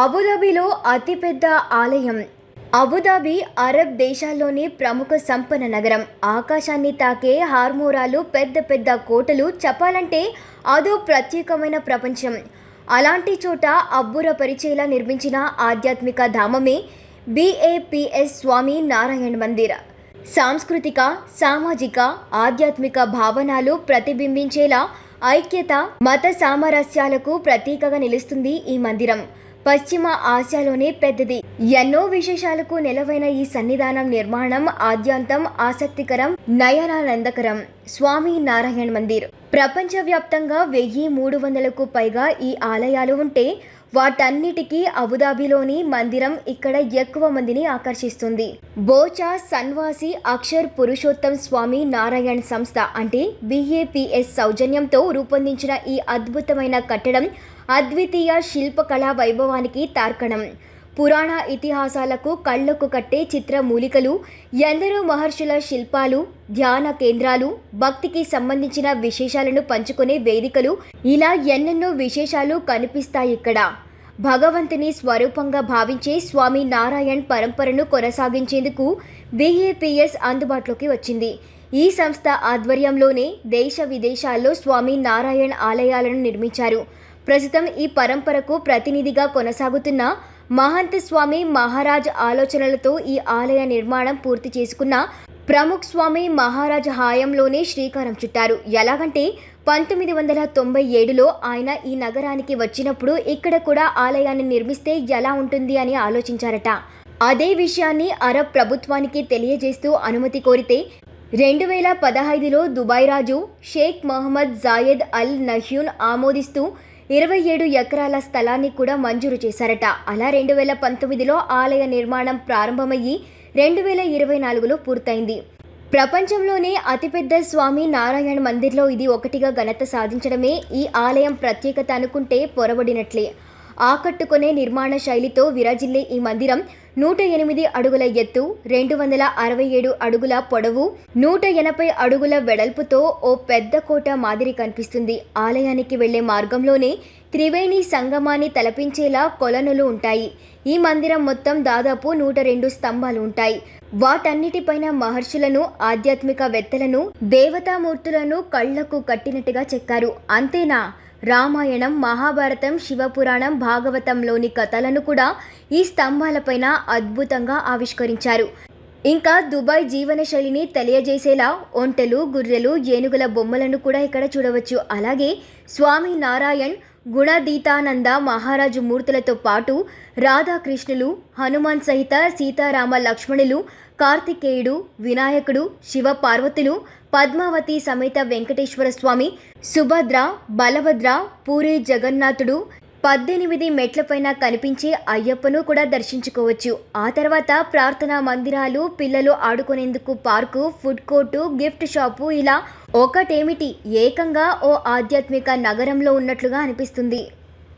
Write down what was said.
అబుదాబిలో అతిపెద్ద ఆలయం. Abu Dhabi Arab దేశాల్లోని ప్రముఖ సంపన్న నగరం. ఆకాశాన్ని తాకే హార్మోరాలు పెద్ద పెద్ద కోటలు చెప్పాలంటే అదో ప్రత్యేకమైన ప్రపంచం. అలాంటి చోట అబ్బుర పరిచయలా నిర్మించిన ఆధ్యాత్మిక ధామమే బిఏపిఎస్ స్వామి నారాయణ మందిర్. సాంస్కృతిక సామాజిక ఆధ్యాత్మిక భావనలు ప్రతిబింబించేలా ఐక్యత మత సామరస్యాలకు ప్రతీకగా నిలుస్తుంది ఈ మందిరం. పశ్చిమ ఆసియాలోనే పెద్దది. ఎన్నో విశేషాలకు నెలవైన ఈ సన్నిధానం నిర్మాణం ఆద్యాంతం ఆసక్తికరం నయనానందకరం. స్వామి నారాయణ మందిర్. ప్రపంచవ్యాప్తంగా వెయ్యి మూడు వందలకు పైగా ఈ ఆలయాలు ఉంటే వాటన్నిటికీ అబుదాబిలోని మందిరం ఇక్కడ ఎక్కువ మందిని ఆకర్షిస్తుంది. బోచా సన్వాసి అక్షర్ పురుషోత్తం స్వామి నారాయణ్ సంస్థ అంటే బిఏపిఎస్ సౌజన్యంతో రూపొందించిన ఈ అద్భుతమైన కట్టడం అద్వితీయ శిల్పకళా వైభవానికి తార్కణం. పురాణ ఇతిహాసాలకు కళ్ళకు కట్టే చిత్రమూలికలు ఎందరో మహర్షుల శిల్పాలు ధ్యాన కేంద్రాలు భక్తికి సంబంధించిన విశేషాలను పంచుకునే వేదికలు ఇలా ఎన్నెన్నో విశేషాలు కనిపిస్తాయి ఇక్కడ. భగవంతుని స్వరూపంగా భావించే స్వామి నారాయణ్ పరంపరను కొనసాగించేందుకు బిఏపిఎస్ అందుబాటులోకి వచ్చింది. ఈ సంస్థ ఆధ్వర్యంలోనే దేశ విదేశాల్లో స్వామి నారాయణ్ ఆలయాలను నిర్మించారు. ప్రస్తుతం ఈ పరంపరకు ప్రతినిధిగా కొనసాగుతున్న మహంత్ స్వామి మహారాజ్ ఆలోచనలతో ఈ ఆలయ నిర్మాణం పూర్తి చేసుకున్న ప్రముఖ్ స్వామి మహారాజ్ హాయంలోనే శ్రీకారం చుట్టారు. ఎలాగంటే పంతొమ్మిది వందల తొంభై ఏడులో ఆయన ఈ నగరానికి వచ్చినప్పుడు ఇక్కడ కూడా ఆలయాన్ని నిర్మిస్తే ఎలా ఉంటుంది అని ఆలోచించారట. అదే విషయాన్ని అరబ్ ప్రభుత్వానికి తెలియజేస్తూ అనుమతి కోరితే రెండు వేల పదహైదులో దుబాయ్ రాజు Sheikh Mohammed Zayed Al Nahyan ఆమోదిస్తూ ఇరవై ఏడు ఎకరాల స్థలాన్ని కూడా మంజూరు చేశారట. అలా రెండు వేల పంతొమ్మిదిలో ఆలయ నిర్మాణం ప్రారంభమయ్యి రెండు వేల ఇరవై నాలుగులో పూర్తయింది. ప్రపంచంలోనే అతిపెద్ద స్వామి నారాయణ మందిర్లో ఇది ఒకటిగా ఘనత సాధించడమే ఈ ఆలయం ప్రత్యేకత అనుకుంటే పొరబడినట్లే. ఆకట్టుకునే నిర్మాణ శైలితో విరాజిల్లే ఈ మందిరం నూట ఎనిమిది అడుగుల ఎత్తు రెండు వందల అరవై ఏడు అడుగుల పొడవు నూట ఎనభై అడుగుల వెడల్పుతో ఓ పెద్ద కోట మాదిరి కనిపిస్తుంది. ఆలయానికి వెళ్ళే మార్గంలోనే త్రివేణి సంగమాన్ని తలపించేలా కొలనులు ఉంటాయి. ఈ మందిరం మొత్తం దాదాపు నూట రెండు స్తంభాలు ఉంటాయి. వాటన్నిటిపైన మహర్షులను ఆధ్యాత్మిక వెత్తలను దేవతామూర్తులను కళ్ళకు కట్టినట్టుగా చెక్కారు. అంతేనా? రామాయణం మహాభారతం శివపురాణం భాగవతంలోని కథలను కూడా ఈ స్తంభాలపైన అద్భుతంగా ఆవిష్కరించారు. ఇంకా దుబాయ్ జీవన శైలిని తెలియజేసేలా ఒంటెలు గుర్రెలు ఏనుగుల బొమ్మలను కూడా ఇక్కడ చూడవచ్చు. అలాగే స్వామి నారాయణ్ గుణదీతానంద మహారాజు మూర్తులతో పాటు రాధాకృష్ణులు హనుమాన్ సహిత సీతారామ లక్ష్మణులు కార్తికేయుడు వినాయకుడు శివ పార్వతులు పద్మావతి సమేత వెంకటేశ్వర స్వామి సుభద్ర బలభద్ర పూరి జగన్నాథుడు పద్దెనిమిది మెట్లపైన కనిపించే అయ్యప్పను కూడా దర్శించుకోవచ్చు. ఆ తర్వాత ప్రార్థనా మందిరాలు పిల్లలు ఆడుకునేందుకు park food court gift shop ఇలా ఒకటేమిటి? ఏకంగా ఓ ఆధ్యాత్మిక నగరంలో ఉన్నట్లుగా అనిపిస్తుంది.